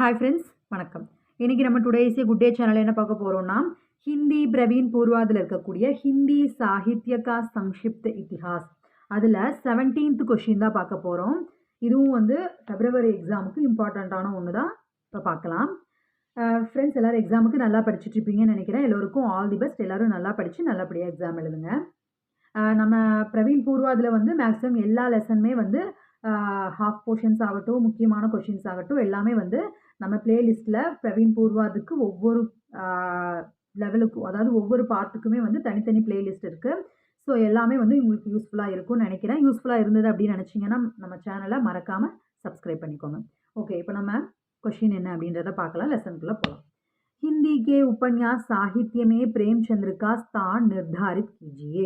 Hi friends வணக்கம். இன்றைக்கி நம்ம டுடேஸே குட் டே சேனல் என்ன பார்க்க போகிறோம்னா ஹிந்தி பிரவீன் பூர்வாதில் இருக்கக்கூடிய ஹிந்தி சாகித்யகா சங்ஷிப்த இத்திஹாஸ். அதில் செவன்டீன்த் கொஷின் தான் பார்க்க போகிறோம் இதுவும் வந்து ஃபெப்ரவரி எக்ஸாமுக்கு இம்பார்ட்டண்ட்டான ஒன்று தான் இப்போ பார்க்கலாம். ஃப்ரெண்ட்ஸ் எல்லோரும் எக்ஸாமுக்கு நல்லா படிச்சுட்ருப்பீங்கன்னு நினைக்கிறேன். எல்லோருக்கும் ஆல் தி பெஸ்ட் எல்லோரும் நல்லா படித்து நல்லபடியாக எக்ஸாம் எழுதுங்க. நம்ம பிரவீன் பூர்வாதில் வந்து மேக்ஸிமம் எல்லா லெசனுமே வந்து ஹாஃப் போர்ஷன்ஸ் ஆகட்டும் முக்கியமான கொஷின்ஸ் ஆகட்டும் எல்லாமே வந்து நம்ம பிளேலிஸ்ட்டில் பிரவீன் பூர்வாதுக்கு ஒவ்வொரு லெவலுக்கும் அதாவது ஒவ்வொரு பார்ட்டுக்குமே வந்து தனித்தனி பிளேலிஸ்ட் இருக்குது ஸோ எல்லாமே வந்து உங்களுக்கு யூஸ்ஃபுல்லாக இருக்கும்னு நினைக்கிறேன் யூஸ்ஃபுல்லாக இருந்தது அப்படின்னு நினச்சிங்கன்னா நம்ம சேனலை மறக்காமல் சப்ஸ்கிரைப் பண்ணிக்கோங்க ஓகே இப்போ நம்ம கொஷின் என்ன அப்படின்றத பார்க்கலாம் லெசனுக்குள்ளே போகலாம் हिंदी के उपन्यास साहित्य में प्रेमचंद्र का स्थान निर्धारित कीजिए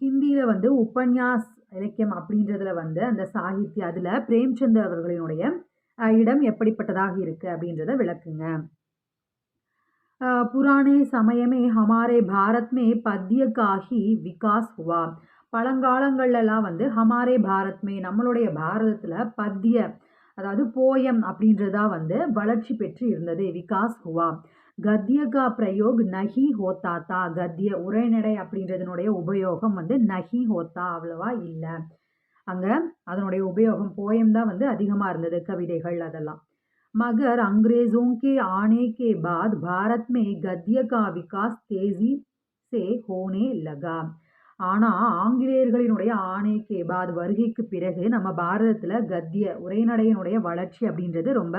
ஹிந்தியில் வந்து உபன்யாஸ் இலக்கியம் அப்படின்றதுல வந்து அந்த சாகித்ய அதில் பிரேம்சந்த் அவர்களினுடைய இடம் எப்படிப்பட்டதாக இருக்குது அப்படின்றத விளக்குங்க. புராணே சமயமே ஹமாரே பாரத்மே பத்திய காஹி விகாஸ் ஹுவா. பழங்காலங்கள்லாம் வந்து ஹமாரே பாரத்மே நம்மளுடைய பாரதத்தில் பத்திய அதாவது போயம் அப்படின்றதா வந்து வளர்ச்சி பெற்று இருந்தது விகாஸ் ஹுவா. கத்திய கா பிரயோக் நஹி ஹோத்தா தா கத்திய உரைநடை அப்படின்றதனுடைய உபயோகம் வந்து நஹி ஹோத்தா அவ்வளவா இல்லை அங்கே அதனுடைய உபயோகம் போயம் தான் வந்து அதிகமாக இருந்தது கவிதைகள் அதெல்லாம் मगर अंग्रेज़ों के आने के बाद भारत में गद्य का विकास तेजी से होने लगा ஆனால் ஆங்கிலேயர்களினுடைய ஆணைக்கு பாத் வருகைக்கு பிறகு நம்ம பாரதத்தில் கத்திய உரைநடையினுடைய வளர்ச்சி அப்படின்றது ரொம்ப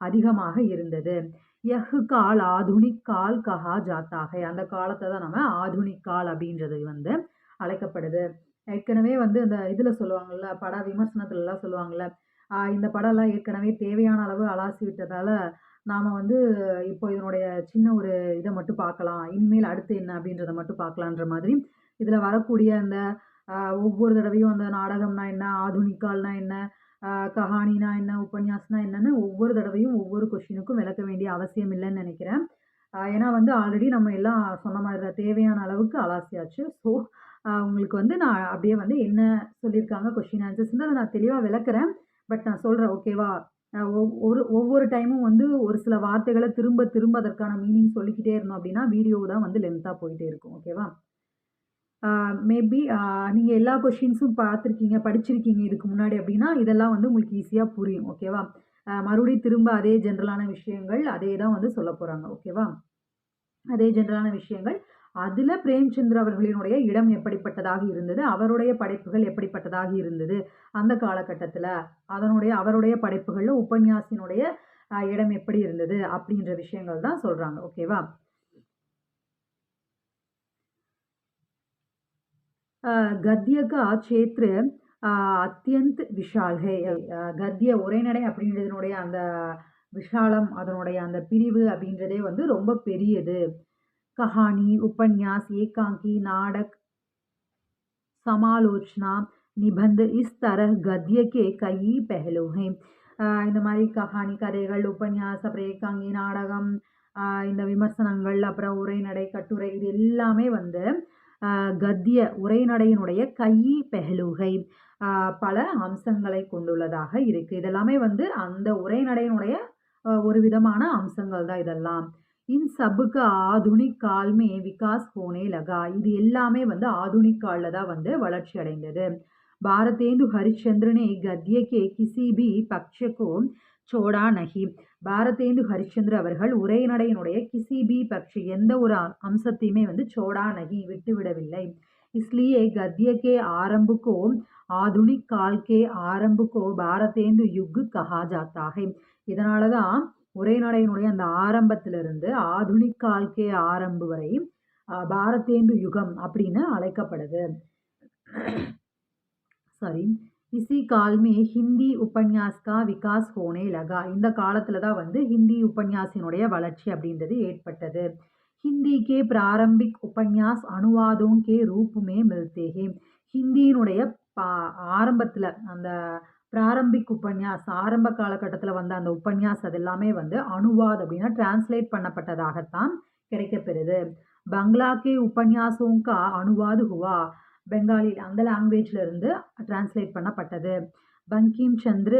அதிகமாக இருந்தது எஃகு கால் ஆதுனிக் கால் கஹா ஜாத்தாக. அந்த காலத்தை தான் நம்ம ஆதுனிக் கால் அப்படின்றது வந்து அழைக்கப்படுது. ஏற்கனவே வந்து இந்த இதில் சொல்லுவாங்கள்ல பட விமர்சனத்துலலாம் சொல்லுவாங்கள்ல இந்த படம்லாம் ஏற்கனவே தேவையான அளவு அலாசி விட்டதால நாம் வந்து இப்போ இதனுடைய சின்ன ஒரு இதை மட்டும் பார்க்கலாம் இனிமேல் அடுத்து என்ன அப்படின்றத மட்டும் பார்க்கலான்ற மாதிரி இதில் வரக்கூடிய அந்த ஒவ்வொரு தடவையும் அந்த நாடகம்னா என்ன ஆதுனிக்கால்னா என்ன கஹானினா என்ன உபன்யாசனா என்னென்னு ஒவ்வொரு தடவையும் ஒவ்வொரு கொஷினுக்கும் விளக்க வேண்டிய அவசியம் இல்லைன்னு நினைக்கிறேன். ஏன்னா வந்து ஆல்ரெடி நம்ம எல்லாம் சொன்ன மாதிரி தான் தேவையான அளவுக்கு அலாசியாச்சு. ஸோ உங்களுக்கு வந்து நான் அப்படியே வந்து என்ன சொல்லியிருக்காங்க கொஷின் ஆன்சர்ஸ்ன்றதை நான் தெளிவாக விளக்குறேன். பட் நான் சொல்கிறேன் ஓகேவா ஒவ்- ஒரு ஒவ்வொரு டைமும் வந்து ஒரு சில வார்த்தைகளை திரும்ப திரும்ப அதற்கான மீனிங் சொல்லிக்கிட்டே இருந்தோம் அப்படின்னா வீடியோ தான் வந்து லென்த்தாக போயிட்டே இருக்கும் ஓகேவா மேபி நீங்கள் எல்லா கொஷின்ஸும் பார்த்துருக்கீங்க படிச்சிருக்கீங்க இதுக்கு முன்னாடி அப்படின்னா இதெல்லாம் வந்து உங்களுக்கு ஈஸியாக புரியும் ஓகேவா மறுபடியும் திரும்ப அதே ஜென்ரலான விஷயங்கள் அதே தான் வந்து சொல்ல போகிறாங்க ஓகேவா அதே ஜென்ரலான விஷயங்கள். அதில் பிரேம்சந்திர அவர்களினுடைய இடம் எப்படிப்பட்டதாக இருந்தது? அவருடைய படைப்புகள் எப்படிப்பட்டதாக இருந்தது? அந்த காலகட்டத்தில் அதனுடைய அவருடைய படைப்புகளில் உபன்யாசினுடைய இடம் எப்படி இருந்தது? அப்படின்ற விஷயங்கள் தான் சொல்கிறாங்க ஓகேவா கத்தியக சேத்திர அத்தியந்த் விஷால். ஹே கத்திய உரைநடை அப்படின்றதுனுடைய அந்த விஷாலம் அதனுடைய அந்த பிரிவு அப்படின்றதே வந்து ரொம்ப பெரியது. கஹானி உபன்யாஸ் ஏகாங்கி நாடக் சமாலோச்சனா நிபந்து இஸ் தர கத்தியக்கே கை பெஹலோ. ஹே இந்த மாதிரி கஹானி கதைகள் உபன்யாஸ் அப்புறம் ஏகாங்கி நாடகம் இந்த விமர்சனங்கள் அப்புறம் உரைநடை கட்டுரை இது எல்லாமே வந்து கத்திய உரைநடையினுடைய கை பெஹலுகை. பல அம்சங்களை கொண்டுள்ளதாக இருக்குது இதெல்லாமே வந்து அந்த உரைநடையினுடைய ஒரு விதமான அம்சங்கள் தான் இதெல்லாம். இன் சபுக்கு ஆதுனிக் கால்மே விகாஸ் ஹோனே லகா. இது எல்லாமே வந்து ஆதுனிக் காலில் தான் வந்து வளர்ச்சி அடைந்தது. பாரதேந்து ஹரிச்சந்திரனே கத்தியக்கே கே கிசி பி பக்ஷகோ சோடா நகி. பாரதேந்து ஹரிச்சந்திர அவர்கள் உரைநடையினுடைய கிசி பி பக்ஷ எந்த ஒரு அ- அம்சத்தையுமே வந்து சோடா நகி விட்டு விடவில்லை इसलिए गद्य के आरंभ को आधुनिक काल के आरंभ को பாரதேந்து யுக் கஹா ஜாத்தா है இதனால தான் உரைநடையினுடைய அந்த ஆரம்பத்திலிருந்து ஆதுனிக் கால்கே ஆரம்பு வரை அஹ், பாரதேந்து யுகம் அப்படின்னு அழைக்கப்படுது சாரி இசி கால் மே ஹிந்தி உபன்யாஸ் கா விகாஸ் ஹோனே லகா. இந்த காலத்தில் தான் வந்து ஹிந்தி உபன்யாசினுடைய வளர்ச்சி அப்படின்றது ஏற்பட்டது. ஹிந்தி கே பிராரம்பிக் உபன்யாஸ் அனுவாதோं கே ரூப் மில்தேகே. ஹிந்தியினுடைய பா ஆரம்பத்தில் அந்த பிராரம்பிக் உபன்யாஸ் ஆரம்ப காலகட்டத்தில் வந்த அந்த உபன்யாஸ் அது எல்லாமே வந்து அனுவாத் அப்படின்னா டிரான்ஸ்லேட் பண்ணப்பட்டதாகத்தான் கிடைக்கப்பெறுது. பங்களா கே உபன்யாசோं கா ஹுவா. பெங்காலி அந்த லாங்குவேஜ்ல இருந்து டிரான்ஸ்லேட் பண்ணப்பட்டது பங்கிம் சந்திர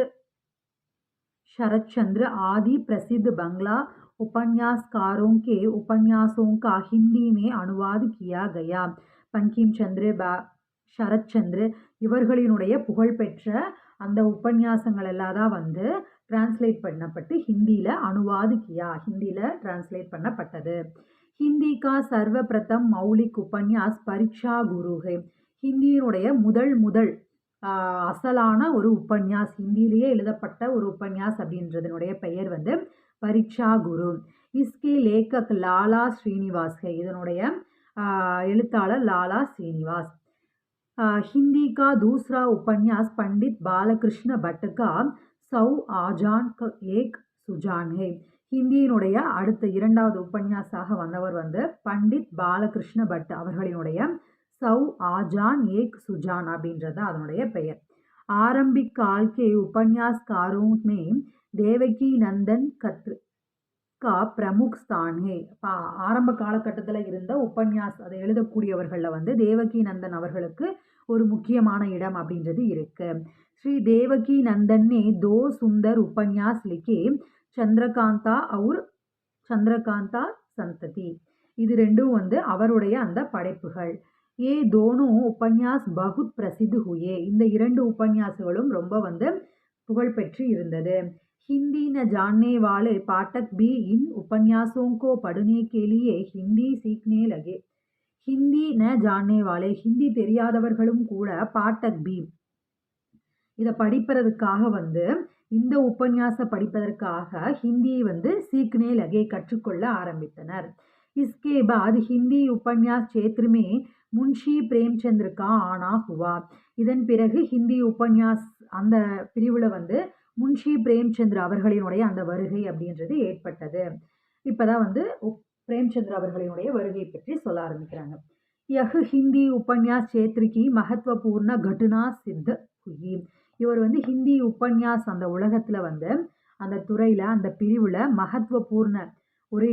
शरत चंद्र आदि प्रसिद्ध बंगला उपन्यासकारों के उपन्यासों का हिंदी में अनुवाद किया गया பங்கிம் சந்திர பா சரத்சந்திர இவர்களினுடைய புகழ்பெற்ற அந்த உபன்யாசங்கள் எல்லாம் தான் வந்து டிரான்ஸ்லேட் பண்ணப்பட்டு ஹிந்தியில் அனுவாது கியா ஹிந்தியில் டிரான்ஸ்லேட் பண்ணப்பட்டது ஹிந்தி கா சர்வபிரதம் மௌலிக் உபன்யாஸ் பரீட்சா குருஹே. ஹிந்தியினுடைய முதல் முதல் அசலான ஒரு உபன்யாஸ் ஹிந்திலேயே எழுதப்பட்ட ஒரு உபன்யாஸ் அப்படின்றதனுடைய பெயர் வந்து பரீட்சா குரு. இஸ்கே லேக்கக் லாலா ஸ்ரீனிவாஸ் இதனுடைய எழுத்தாளர் லாலா ஸ்ரீனிவாஸ். ஹிந்தி கா தூஸ்ரா உபன்யாஸ் பண்டித் பாலகிருஷ்ண பட் சௌ ஆஜான் ஏக் சுஜான் ஹே ஹிந்தியினுடைய அடுத்த இரண்டாவது உபன்யாசாக வந்தவர் வந்து பண்டித் பாலகிருஷ்ண பட் அவர்களினுடைய சௌ ஆஜான் ஏக் சுஜான் அப்படின்றது அதனுடைய பெயர். ஆரம்பிக் கால்கே உபன்யாஸ்காரும் தேவகி நந்தன் கத்ரு கா பிரமுக் ஸ்தான் ஆரம்ப காலகட்டத்தில் இருந்த உபன்யாஸ் அதை எழுதக்கூடியவர்களில் வந்து தேவகி நந்தன் அவர்களுக்கு ஒரு முக்கியமான இடம் அப்படின்றது இருக்குது ஸ்ரீ தேவகி நந்தன்னே தோ சுந்தர் உபன்யாஸ் லிக்கே சந்திரகாந்தா और சந்திரகாந்தா சந்ததி இது ரெண்டும் வந்து அவருடைய அந்த படைப்புகள் ஏ தோனோ உபன்யாஸ் பகுத் பிரசித்து ஹுயே இந்த இரண்டு உபன்யாசங்களும் ரொம்ப வந்து புகழ்பெற்று இருந்தது हिंदी न जानने वाले पाठक भी इन उपन्यासों को पढ़ने के लिए हिंदी सीखने लगे ஹிந்தி ந ஜானே வாலே ஹிந்தி தெரியாதவர்களும் கூட பாட்டக் பி இதை படிப்பதற்காக வந்து இந்த உபன்யாச படிப்பதற்காக ஹிந்தியை வந்து சீக்னே லகே கற்றுக்கொள்ள ஆரம்பித்தனர் इसके बाद हिंदी उपन्यास क्षेत्र में முன்ஷி பிரேம்சந்திர கா ஆனா ஹுவா இதன் பிறகு ஹிந்தி உபன்யாஸ் அந்த பிரிவில் வந்து முன்ஷி பிரேம்சந்திர அவர்களினுடைய அந்த வருகை அப்படின்றது ஏற்பட்டது இப்போதான் வந்து உப்- பிரேம்சந்திர அவர்களினுடைய வருகை பற்றி சொல்ல ஆரம்பிக்கிறாங்க யஹ் ஹிந்தி உபன்யாஸ் क्षेत्र की महत्वपूर्ण घटना सिद्ध हुई இவர் வந்து ஹிந்தி உபன்யாஸ் அந்த உலகத்தில் வந்து அந்த துறையில் அந்த பிரிவில் மகத்துவபூர்ண ஒரு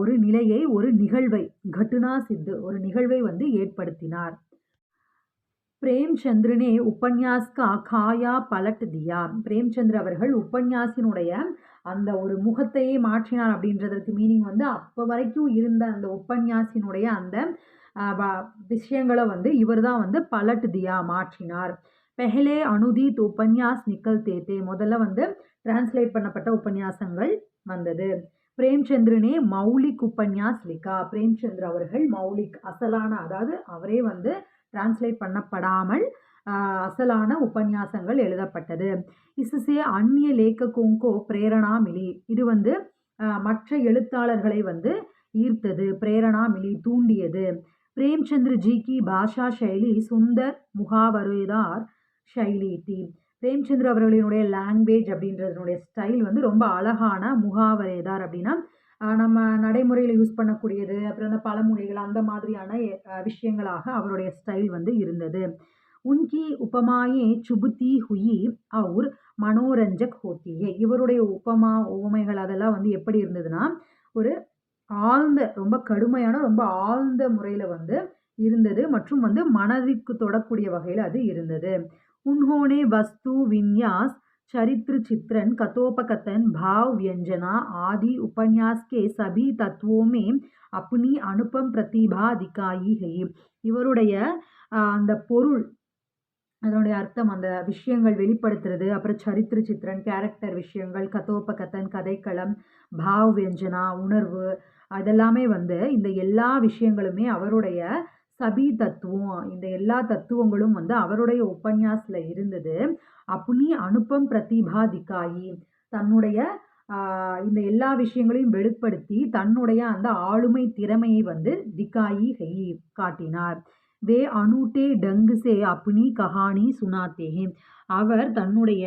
ஒரு நிலையை ஒரு நிகழ்வை கட்டுனா சித்து ஒரு நிகழ்வை வந்து ஏற்படுத்தினார். பிரேம் பிரேம்சந்திரனே உபன்யாஸ்கா காயா பலட்டு தியா. பிரேம்சந்திர அவர்கள் உபன்யாசினுடைய அந்த ஒரு முகத்தையே மாற்றினார் அப்படின்றதற்கு மீனிங் வந்து அப்போ வரைக்கும் இருந்த அந்த உபன்யாசினுடைய அந்த விஷயங்களை வந்து இவர் தான் வந்து பலட்டு தியா மாற்றினார். பெஹலே அனுதீத் உபன்யாஸ் நிக்கல் தேத்தே முதல்ல வந்து டிரான்ஸ்லேட் பண்ணப்பட்ட உபன்யாசங்கள் வந்தது. பிரேம்சந்திரனே மௌலிக் உபன்யாஸ் லிக்கா பிரேம்சந்திர அவர்கள் மௌலிக் அசலான அதாவது அவரே வந்து டிரான்ஸ்லேட் பண்ணப்படாமல் அசலான உபன்யாசங்கள் எழுதப்பட்டது. இசுசே அந்நிய லேக்ககோங்கோ பிரேரணா மிலி. இது வந்து மற்ற எழுத்தாளர்களை வந்து ஈர்த்தது பிரேரணா மிலி தூண்டியது. பிரேம்சந்திர ஜி கி பாஷா சைலி சுந்தர் முகாவரேதார் ஷைலி தீம் பிரேம்சந்திர அவர்களினுடைய லாங்குவேஜ் அப்படின்றதனுடைய ஸ்டைல் வந்து ரொம்ப அழகான முகாவரேதார் அப்படின்னா நம்ம நடைமுறையில் யூஸ் பண்ணக்கூடியது அப்புறம் அந்த பழமொழிகள் அந்த மாதிரியான விஷயங்களாக அவருடைய ஸ்டைல் வந்து இருந்தது. உன்கி உபமாயே சுபுத்தி ஹுயி அவுர் மனோரஞ்சக் ஹோத்தியே. இவருடைய உபமா உவமைகள் அதெல்லாம் வந்து எப்படி இருந்ததுன்னா ஒரு ஆழ்ந்த ரொம்ப கடுமையான ரொம்ப ஆழ்ந்த முறையில் வந்து இருந்தது மற்றும் வந்து மனதிற்கு தொடக்கூடிய வகையில் அது இருந்தது. உன்ஹோனே வஸ்து விந்யாஸ் चरित्र चित्रण कथोपकथन भाव व्यंजना आदि उपन्यास के सभी तत्वों में अपनी अनुपम प्रतिभा दिखाई है இவருடைய ஆஹ், அந்த பொருள் அதனுடைய அர்த்தம் அந்த விஷயங்கள் வெளிப்படுத்துறது அப்புறம் சரித்திர சித்திரன் கேரக்டர் விஷயங்கள் கதோபகத்தன் கதைக்களம் பாவ் வியஞ்சனா உணர்வு அதெல்லாமே வந்து இந்த எல்லா விஷயங்களுமே அவருடைய சபி தத்துவம் இந்த எல்லா தத்துவங்களும் வந்து அவருடைய உபன்யாஸில் இருந்தது. அப்புனி அனுப்பம் பிரதிபா திகாயி தன்னுடைய இந்த எல்லா விஷயங்களையும் வெளிப்படுத்தி தன்னுடைய அந்த ஆளுமை திறமையை வந்து திகாயி ஹெய் காட்டினார். வே அனுட்டே டங்கு சே அப்னி கஹானி சுனாத்தேஹே அவர் தன்னுடைய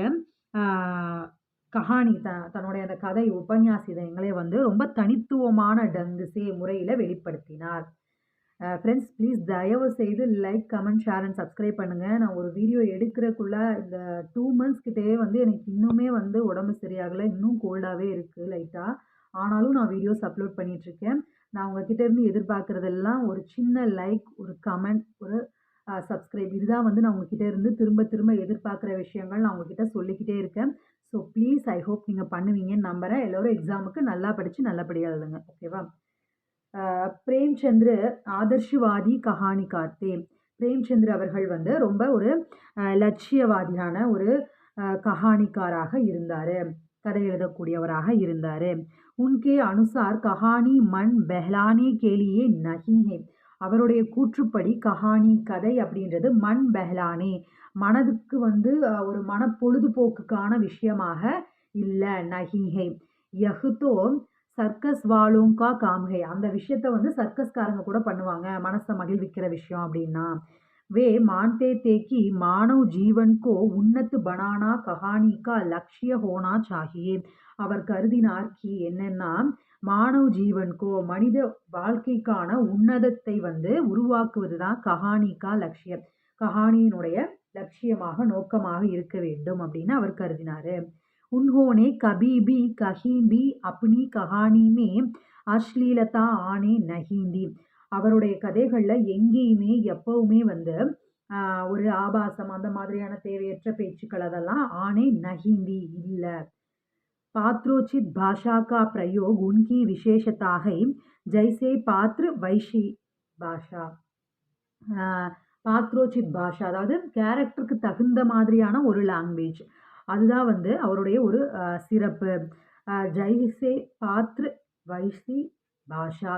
கஹானி த தன்னுடைய அந்த கதை உபன்யாசிதங்களை வந்து ரொம்ப தனித்துவமான டங்குசே முறையில் வெளிப்படுத்தினார். ஃப்ரெண்ட்ஸ் ப்ளீஸ் தயவு செய்து like comment share and subscribe பண்ணுங்கள் நான் ஒரு வீடியோ எடுக்கிறக்குள்ள இந்த டூ மந்த்ஸ் கிட்டேயே வந்து எனக்கு இன்னுமே வந்து உடம்பு சரியாகலை இன்னும் கோல்டாகவே இருக்குது லைட்டாக ஆனாலும் நான் வீடியோஸ் அப்லோட் பண்ணிகிட்ருக்கேன் நான் உங்ககிட்ட இருந்து எதிர்பார்க்குறதெல்லாம் ஒரு சின்ன லைக் ஒரு கமெண்ட் ஒரு சப்ஸ்கிரைப் இதுதான் வந்து நான் உங்ககிட்ட இருந்து திரும்ப திரும்ப எதிர்பார்க்குற விஷயங்கள் நான் உங்ககிட்ட சொல்லிக்கிட்டே இருக்கேன். ஸோ ப்ளீஸ் ஐ ஹோப் நீங்கள் பண்ணுவீங்கன்னு நம்புகிறேன் எல்லோரும் எக்ஸாமுக்கு நல்லா படித்து நல்லபடியாக எழுதுங்க. ஓகேவா பிரேம்சந்திர ஆதர்ஷவாதி கஹானி கார்த்தே பிரேம்சந்திர அவர்கள் வந்து ரொம்ப ஒரு லட்சியவாதியான ஒரு கஹானிக்காராக இருந்தார். கதை எழுதக்கூடியவராக இருந்தார். உன்கே அனுசார் கஹானி மண் பெஹ்லானே கேலியே நகிஹே அவருடைய கூற்றுப்படி கஹானி கதை அப்படின்றது மண் பெஹ்லானே. மனதுக்கு வந்து ஒரு மன பொழுதுபோக்குக்கான விஷயமாக இல்லை நகிஹே யகுதோ யஹுதோ சர்க்கஸ் வாழுங்கா காம்கை. அந்த விஷயத்த வந்து சர்க்கஸ்காரங்க கூட பண்ணுவாங்க. மனசை மகிழ்விக்கிற விஷயம் அப்படின்னா. வே மான்தே தேக்கி மானவ் ஜீவன்கோ உன்னத்து பனானா கஹானிக்கா லக்ஷிய ஹோனா சாகியே அவர் கருதினார் கி என்னன்னா மானவ் ஜீவன்கோ மனித வாழ்க்கைக்கான உன்னதத்தை வந்து உருவாக்குவது தான் கஹானிக்கா லட்சியம் கஹானியினுடைய லட்சியமாக நோக்கமாக இருக்க வேண்டும் அப்படின்னு அவர் கருதினார். उन्होंने कभी भी कहीं भी अपनी कहानी में அஸ்லீலதா ஆனே நஹீந்தி அவருடைய கதைகளில் எங்கேயுமே எப்பவுமே வந்து ஆஹ், ஒரு ஆபாசம் அந்த மாதிரியான தேவையற்ற பேச்சுக்கள் அதெல்லாம் ஆனே நஹிந்தி இல்லை पात्रोचित भाषा का प्रयोग उनकी विशेषता है जैसे पात्र वैशी பாஷா பாத்ரோச்சித் பாஷா அதாவது கேரக்டருக்கு தகுந்த மாதிரியான ஒரு லாங்குவேஜ் அதுதான் வந்து அவருடைய ஒரு சிறப்பு. ஜெய்சே பாத்ரு வைசி பாஷா.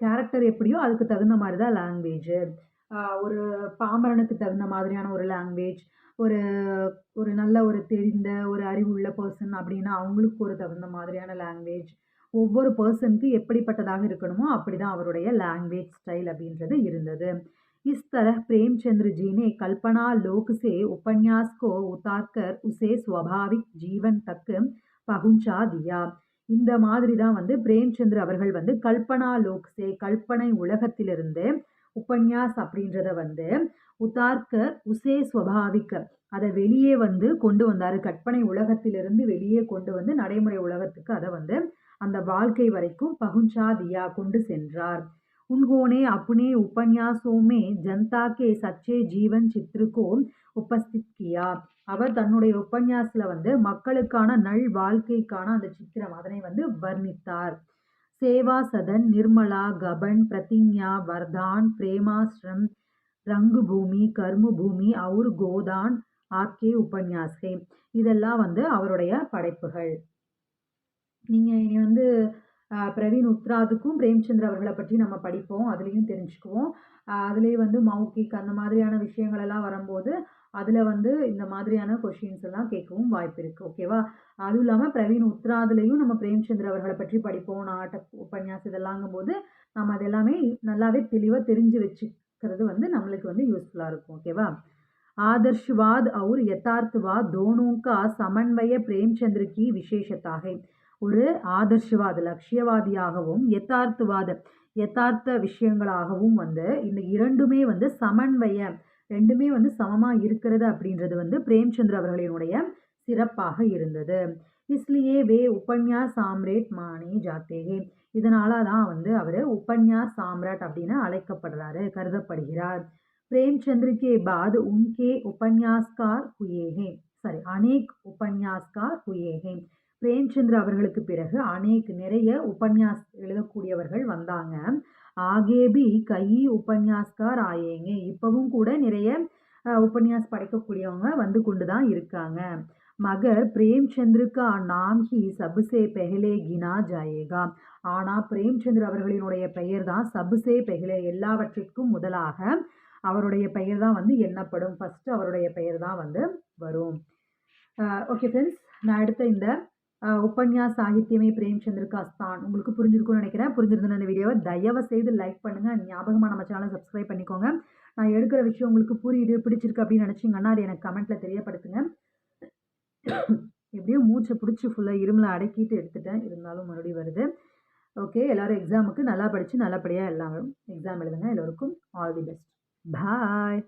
கேரக்டர் எப்படியோ அதுக்கு தகுந்த மாதிரி தான் லாங்குவேஜு ஒரு பாமரனுக்கு தகுந்த மாதிரியான ஒரு லாங்குவேஜ் ஒரு ஒரு நல்ல ஒரு தெரிந்த ஒரு அறிவுள்ள பர்சன் அப்படின்னா அவங்களுக்கு ஒரு தகுந்த மாதிரியான லாங்குவேஜ் ஒவ்வொரு பர்சனுக்கு எப்படிப்பட்டதாக இருக்கணுமோ அப்படி தான் அவருடைய லாங்குவேஜ் ஸ்டைல் அப்படின்றது இருந்தது. इस तरह प्रेमचंद्र जी ने कल्पना लोक से उपन्यास को उतार कर उसे स्वाभाविक जीवन तक पहुंचा दिया இந்த மாதிரி தான் வந்து பிரேம்சந்திர அவர்கள் வந்து கல்பனா லோக்ஸே கல்பனை உலகத்திலிருந்து உபன்யாஸ் அப்படின்றத வந்து உதார்க்க உசே ஸ்வபாவிக்க அதை வெளியே வந்து கொண்டு வந்தார் கற்பனை உலகத்திலிருந்து வெளியே கொண்டு வந்து நடைமுறை உலகத்துக்கு அதை வந்து அந்த வாழ்க்கை வரைக்கும் பகுஞ்சா தியா கொண்டு சென்றார் उन्होंने अपने उपन्यासों में जनता के सच्चे जीवन चित्र को उपस्थित किया அவர் தன்னுடைய உபன்யாசத்தில் வந்து மக்களுக்கான நல் வாழ்க்கைக்கான அந்த சித்திரம் அதனை வந்து வர்ணித்தார் சேவா சதன் நிர்மலா கபன் பிரதிஞ்ஞா வர்தான் பிரேமாஸ்ரம் ரங்குபூமி கர்மபூமி அவுர் கோதான் ஆர்கே உபன்யாசே இதெல்லாம் வந்து அவருடைய படைப்புகள் நீங்கள் இனி வந்து ஆஹ், பிரவீன் உத்ராதுக்கும் பிரேம்சந்திர அவர்களை பற்றி நம்ம படிப்போம் அதுலேயும் தெரிஞ்சுக்குவோம் அதுலேயே வந்து மௌகிக் அந்த மாதிரியான விஷயங்கள் எல்லாம் வரும்போது அதில் வந்து இந்த மாதிரியான கொஷின்ஸ் எல்லாம் கேட்கவும் வாய்ப்பு இருக்குது ஓகேவா அதுவும் இல்லாமல் பிரவீன் உத்ராதுலேயும் நம்ம பிரேம்சந்திர அவர்களை பற்றி படிப்போம் நாடக உபன்யாஸ் இதெல்லாங்கும்போது நம்ம அதெல்லாமே நல்லாவே தெளிவாக தெரிஞ்சு வச்சுக்கிறது வந்து நம்மளுக்கு வந்து யூஸ்ஃபுல்லாக இருக்கும் ஓகேவா आदर्शवाद और यथार्थवाद दोनों का समन्वय प्रेमचंद्र की विशेषता है ஒரு ஆதர்ஷவாத லட்சியவாதியாகவும் யத்தார்த்தவாத யதார்த்த விஷயங்களாகவும் வந்து இந்த இரண்டுமே வந்து சமன்வய ரெண்டுமே வந்து சமமாக இருக்கிறது அப்படின்றது வந்து பிரேம்சந்திர அவர்களினுடைய சிறப்பாக இருந்தது. இஸ்லியே வே உபன்யா சாம்ரேட் மானே ஜாத்தேகே. இதனால தான் வந்து அவர் உபன்யா சாம்ராட் அப்படின்னு அழைக்கப்படுறாரு கருதப்படுகிறார். பிரேம்சந்திரிக்கே பாத் உன்கே உபன்யாஸ்கார் ஹுயேகே சாரி அனேக் உபன்யாஸ்கார் ஹுயேகே பிரேம்சந்திர அவர்களுக்கு பிறகு அநேக நிறைய உபன்யாஸ் எழுதக்கூடியவர்கள் வந்தாங்க. ஆகேபி கை உபன்யாஸ்கார் ஆயேங்க. இப்பவும் கூட நிறைய உபன்யாஸ் படைக்கக்கூடியவங்க வந்து கொண்டு தான் இருக்காங்க. மகர் பிரேம்சந்திர நாம் ஹி சபுசே பெஹலே கினா ஜாயேகா. ஆனால் பிரேம்சந்திர அவர்களினுடைய பெயர் தான் சபுசே பெஹலே. எல்லாவற்றிற்கும் முதலாக அவருடைய பெயர் தான் வந்து எண்ணப்படும். ஃபஸ்ட்டு அவருடைய பெயர் தான் வந்து வரும். ஓகே ஃப்ரெண்ட்ஸ் நான் எடுத்த இந்த உபன்யாஸ் சாகித்யமே பிரேம்சந்திர காஸ்தான் உங்களுக்கு புரிஞ்சிருக்கும்னு நினைக்கிறேன். புரிஞ்சிருந்தேன் இந்த வீடியோவை தயவு செய்து லைக் பண்ணுங்கள் ஞாபகமாக நம்ம சேனலை சப்ஸ்கிரைப் பண்ணிக்கோங்க. நான் எடுக்கிற விஷயம் உங்களுக்கு புரியுது பிடிச்சிருக்கு அப்படின்னு நினச்சிங்கன்னா அது எனக்கு கமெண்ட்டில் தெரியப்படுத்துங்க. எப்படியும் மூச்சை பிடிச்சி ஃபுல்லாக இருமலை அடக்கிட்டு எடுத்துட்டேன். இருந்தாலும் மறுபடியும் வருது. ஓகே எல்லோரும் எக்ஸாமுக்கு நல்லா படித்து நல்லபடியாக எல்லாரும் எக்ஸாம் எழுதுங்க. எல்லோருக்கும் ஆல் தி பெஸ்ட் பாய்